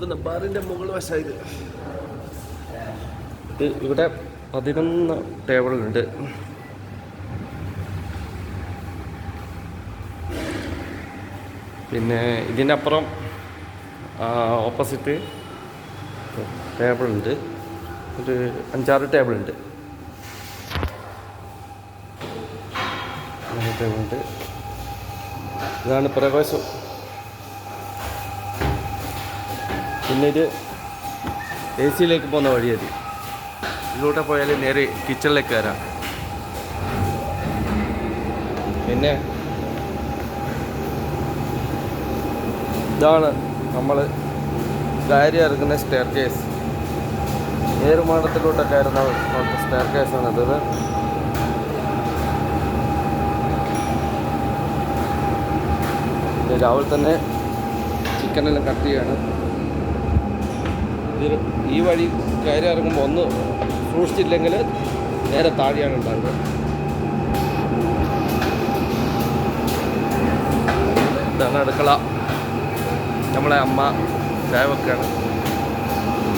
നിൽക്കുന്ന ബാറിന്റെ മുകൾ വശമായത് ഇവിടെ പതിനൊന്ന് ടേബിളുണ്ട്. പിന്നെ ഇതിനപ്പുറം ഓപ്പോസിറ്റ് ടേബിളുണ്ട്. ഒരു അഞ്ചാറ് ടേബിളുണ്ട്. ടേബിളുണ്ട്. ഇതാണ് പ്രവേശം. പിന്നെ ഇത് എ സിയിലേക്ക് പോകുന്ന വഴിയത് ഇതിലൂടെ പോയാൽ നേരെ കിച്ചണിലേക്ക് വരാം. പിന്നെ ഇതാണ് നമ്മൾ കയറി ഇറങ്ങുന്ന സ്റ്റെയർ കേസ് ഏറുമാടത്തിലൂടെ കയറുന്ന സ്റ്റെയർ കേസാണ് ഇത് രാവിലെ തന്നെ ചിക്കനെല്ലാം കട്ട് ചെയ്യാണ്. ഇത് ഈ വഴി കയറി ഇറങ്ങുമ്പോൾ ഒന്ന് സൂക്ഷിച്ചില്ലെങ്കിൽ നേരെ താഴെയാണ് ഉണ്ടാകുന്നത് ഇതാണ് അടുക്കള. നമ്മളെ അമ്മ ചായ വെക്കാണ്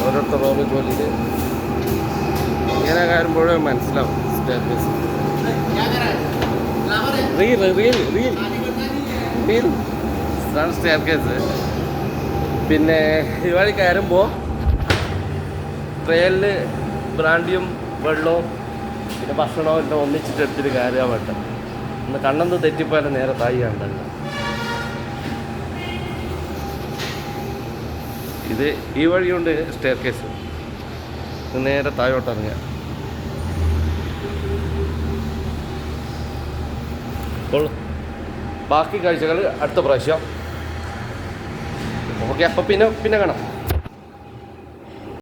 ഓരോരുത്തർ ഓരോ ജോലിയിൽ ഇങ്ങനെ കയറുമ്പോഴേ മനസ്സിലാവും status reel reel reel reel ഇതാണ് സ്റ്റെയർ കേസ് പിന്നെ ഈ വഴി കയറുമ്പോൾ ട്രെയിനിൽ ബ്രാൻഡിയും വെള്ളവും പിന്നെ ഭക്ഷണവും എല്ലാം ഒന്നിച്ചിട്ട് എടുത്തിട്ട് കയറിയാൽ വേണ്ട. ഒന്ന് കണ്ണെന്ന് തെറ്റിപ്പോയാലും നേരെ തായിയാണ്ടല്ലോ ഇത് ഈ വഴിയുണ്ട് സ്റ്റെയർ കേസ് നേരെ താഴോട്ട് ഇറങ്ങുക. അപ്പോൾ ബാക്കി കാഴ്ചകൾ അടുത്ത പ്രാവശ്യം. ഓക്കെ അപ്പം പിന്നെ പിന്നെ കാണാം.